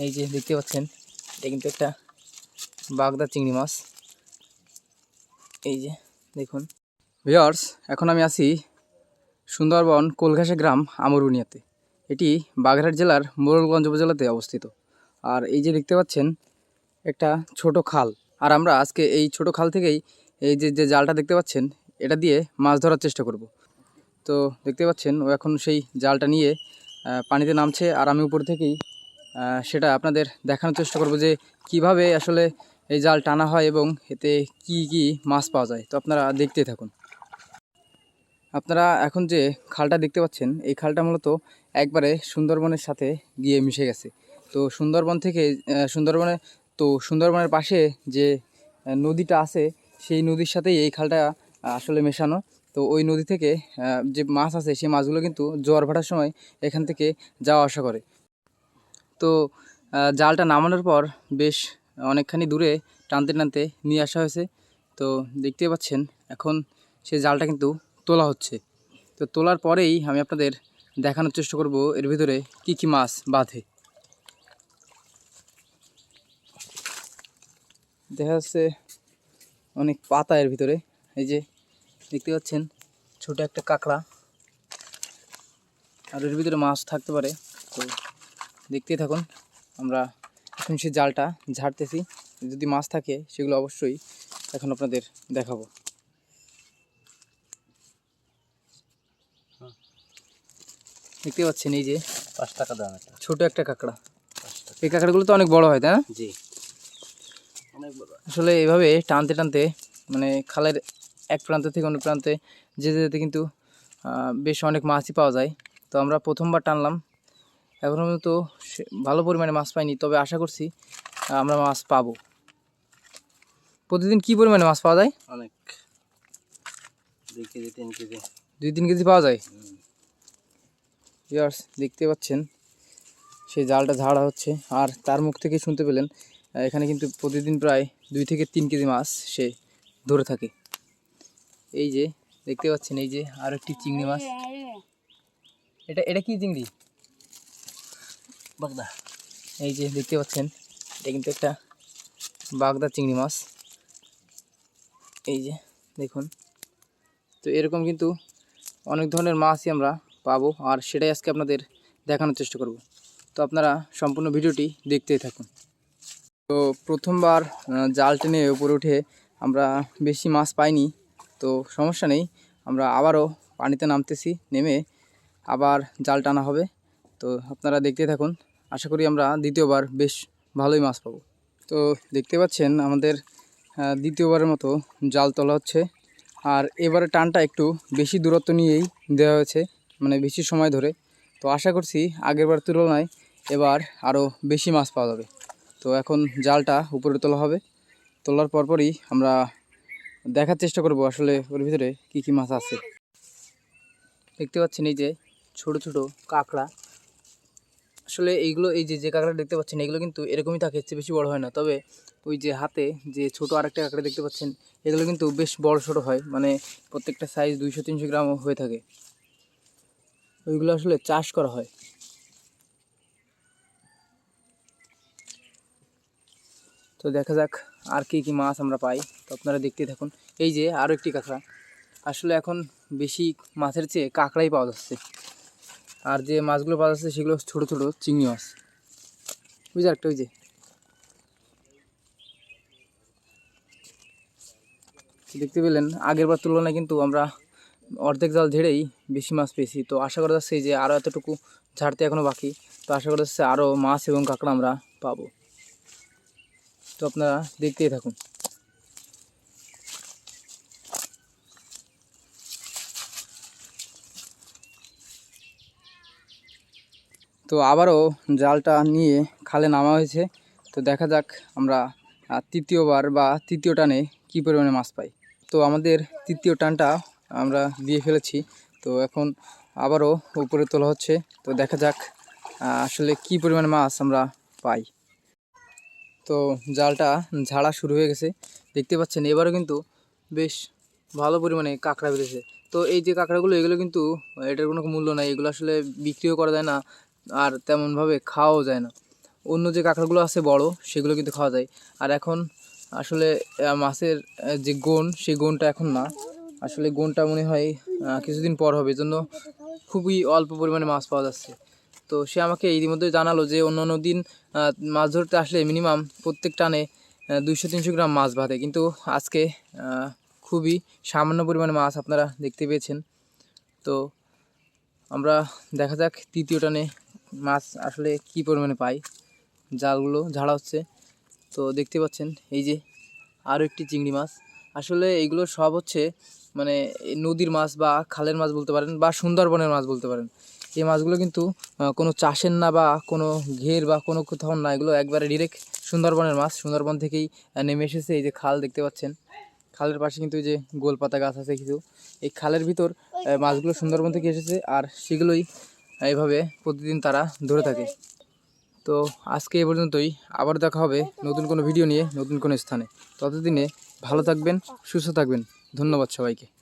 এই যে দেখতে পাচ্ছেন, এটা কিন্তু একটা বাগদা চিংড়ি মাছ। এই যে দেখুন। ভিওর্স এখন আমি আছি সুন্দরবন কোলঘাসা গ্রাম আমরুনিয়াতে। এটি বাগেরহাট জেলার মোরলগঞ্জ উপজেলাতে অবস্থিত। আর এই যে দেখতে পাচ্ছেন, একটা ছোট খাল। আর আমরা আজকে এই ছোট খাল থেকেই এই যে যে জালটা দেখতে পাচ্ছেন, এটা দিয়ে মাছ ধরার চেষ্টা করব। তো দেখতে পাচ্ছেন, ও এখন সেই জালটা নিয়ে পানিতে নামছে। আর আমি উপর থেকেই সেটা আপনাদের দেখানোর চেষ্টা করব যে কীভাবে আসলে এই জাল টানা হয় এবং এতে কি কি মাছ পাওয়া যায়। তো আপনারা দেখতেই থাকুন। আপনারা এখন যে খালটা দেখতে পাচ্ছেন, এই খালটা মূলত একবারে সুন্দরবনের সাথে গিয়ে মিশে গেছে। তো সুন্দরবন থেকে সুন্দরবনে, তো সুন্দরবনের পাশে যে নদীটা আছে, সেই নদীর সাথেই এই খালটা আসলে মেশানো। তো ওই নদী থেকে যে মাছ আছে, সেই মাছগুলো কিন্তু জোয়ার ভাটার সময় এখান থেকে যাওয়া আসা করে। তো জালটা নামানোর পর বেশ অনেকখানি দূরে টানতে টানতে নিয়ে আসা হয়েছে। তো দেখতে পাচ্ছেন, এখন সেই জালটা কিন্তু তোলা হচ্ছে। তো তোলার পরেই আমি আপনাদের দেখানোর চেষ্টা করব এর ভিতরে কি কি মাছ বাঁধে। দেখা যাচ্ছে অনেক পাতা এর ভিতরে। এই যে দেখতে পাচ্ছেন, ছোট একটা কাঁকড়া। আর এর ভিতরে মাছ থাকতে পারে। তো দেখতেই থাকুন। আমরা এখন সেই জালটা ঝাড়তেছি। যদি মাছ থাকে সেগুলো অবশ্যই এখন আপনাদের দেখাবো। দেখতে পাচ্ছেন এই যে পাঁচ টাকা দাম এটা। ছোট একটা কাঁকড়া। এই কাঁকড়াগুলো তো অনেক বড় হয় তাই না? জি। অনেক বড় আসলে এইভাবে টানতে টানতে মানে খালের এক প্রান্ত থেকে অন্য প্রান্তে যেতে যেতে কিন্তু বেশ অনেক মাছই পাওয়া যায়। তো আমরা প্রথমবার টানলাম এখনও পর্যন্ত সে- ভালো পরিমাণে মাছ পাইনি তবে আশা করছি আমরা মাছ পাবো। প্রতিদিন কি পরিমাণে মাছ পাওয়া যায়? অনেক। দুই কেজি তিন কেজি। দুই তিন কেজি পাওয়া যায়। ইয়ার্স দেখতে পাচ্ছেন সেই জালটা ঝাড়া হচ্ছে আর তার মুখ থেকে শুনতে পেলেন এখানে কিন্তু প্রতিদিন প্রায় দুই থেকে তিন কেজি মাছ সে ধরে থাকে। এই যে দেখতে পাচ্ছেন এই যে আর একটি চিংড়ি মাছ। এটা এটা কি চিংড়ি? বাগদা। এই যে দেখতে পাচ্ছেন, এটা কিন্তু একটা বাগদা চিংড়ি মাছ। এই যে দেখুন, তো এরকম কিন্তু অনেক ধরনের মাছই আমরা পাবো, আর সেটাই আজকে আপনাদের দেখানোর চেষ্টা করব। তো আপনারা সম্পূর্ণ ভিডিওটি দেখতেই থাকুন। তো প্রথমবার জাল টেনে উপরে উঠে আমরা বেশি মাছ পাইনি, তো সমস্যা নেই, আমরা আবারও পানিতে নামতেছি, নেমে আবার জাল টানা হবে। তো আপনারা দেখতে থাকুন আশা করি আমরা দ্বিতীয়বার বেশ ভালোই মাছ পাবো। তো দেখতে পাচ্ছেন আমাদের দ্বিতীয়বারের মতো জাল তোলা হচ্ছে। আর এবারে টানটা একটু বেশি দূরত্ব নিয়েই দেওয়া হয়েছে মানে বেশি সময় ধরে। তো আশা করছি আগেরবার তুলনায় এবার আরও বেশি মাছ পাওয়া যাবে। তো এখন জালটা উপরে তোলা হবে। তোলার পরপরই আমরা দেখার চেষ্টা করব আসলে ওর ভিতরে কী কী মাছ আছে। দেখতে পাচ্ছেন এই যে ছোট ছোট কাঁকড়া। আসলে এইগুলো, এই যে যে কাঁকড়া দেখতে পাচ্ছেন, এগুলো কিন্তু এরকমই থাকে চেয়ে বেশি বড় হয় না। তবে ওই যে হাতে যে ছোট আরেকটা কাঁকড়া দেখতে পাচ্ছেন, এগুলো কিন্তু বেশ বড় ছোট হয় মানে প্রত্যেকটা সাইজ দুইশো, তিনশো গ্রাম হয়ে থাকে। ওইগুলো আসলে চাষ করা হয়। তো দেখা যাক আর কি কি মাছ আমরা পাই। তো আপনারা দেখতেই থাকুন। এই যে আরও একটি কাঁকড়া। আসলে এখন বেশি মাছের চেয়ে কাঁকড়াই পাওয়া যাচ্ছে। আর যে মাছগুলো পাওয়া যাচ্ছে সেগুলো ছোটো ছোটো চিংড়ি মাছ। বুঝলি একটা ওই যে। দেখতে পেলেন, আগের বার তুলনায় কিন্তু আমরা অর্ধেক জাল ঝেড়েই বেশি মাছ পেয়েছি। তো আশা করা যাচ্ছে যে আরও এতটুকু ঝাড়তে এখনও বাকি। তো আশা করা যাচ্ছে আরও মাছ এবং কাঁকড়া আমরা পাবো। তো আপনারা দেখতেই থাকুন। তো আবারও জালটা নিয়ে খালে নামা হয়েছে। তো দেখা যাক আমরা তৃতীয়বার বা তৃতীয় টানে কী পরিমাণে মাছ পাই। তো আমাদের তৃতীয় টানটা আমরা দিয়ে ফেলেছি। তো এখন আবারও উপরে তোলা হচ্ছে। তো দেখা যাক আসলে কী পরিমাণে মাছ আমরা পাই। তো জালটা ঝাড়া শুরু হয়ে গেছে। দেখতে পাচ্ছেন, এবারও কিন্তু বেশ ভালো পরিমাণে কাঁকড়া বেড়েছে তো এই যে কাঁকড়াগুলো, এগুলো কিন্তু এটার কোনো মূল্য নাই। এগুলো আসলে বিক্রিও করা যায় না। আর তেমনভাবে খাওয়াও যায় না। অন্য যে কাঁকড়াগুলো আছে বড়, সেগুলো কিন্তু খাওয়া যায়। আর এখন আসলে মাছের যে গুণ, সেই গুণটা এখন না। আসলে গুণটা মনে হয় কিছুদিন পর হবে। জন্য খুবই অল্প পরিমাণে মাছ পাওয়া যাচ্ছে। তো সে আমাকে ইতিমধ্যে জানালো যে অন্য অন্য দিন মাছ ধরতে আসলে মিনিমাম প্রত্যেক টানে দুইশো, তিনশো গ্রাম মাছ ভাতে কিন্তু আজকে খুবই সামান্য পরিমাণে মাছ আপনারা দেখতে পেয়েছেন। তো আমরা দেখা যাক তৃতীয় টানে মাছ আসলে কি পরিমাণে পাই? জালগুলো, ঝাড়া হচ্ছে। তো দেখতে পাচ্ছেন, এই যে আরও একটি চিংড়ি মাছ। আসলে এইগুলো সব হচ্ছে মানে নদীর মাছ বা খালের মাছ বলতে পারেন বা সুন্দরবনের মাছ বলতে পারেন। এই মাছগুলো কিন্তু কোনো চাষের না বা কোনো ঘের বা কোনো কোথাও না, এগুলো একবারে ডিরেক্ট সুন্দরবনের মাছ। সুন্দরবন থেকেই নেমে এসেছে এই যে খাল দেখতে পাচ্ছেন। খালের পাশে কিন্তু এই যে গোলপাতা গাছ আছে কিছু। এই খালের ভিতর মাছগুলো সুন্দরবন থেকে এসেছে আর সেগুলোই এইভাবে প্রতিদিন তারা ধরে থাকে। তো আজকে এ পর্যন্তই। আবার দেখা হবে নতুন কোনো ভিডিও নিয়ে, নতুন কোনো স্থানে। ততদিনে ভালো থাকবেন, সুস্থ থাকবেন। ধন্যবাদ সবাইকে।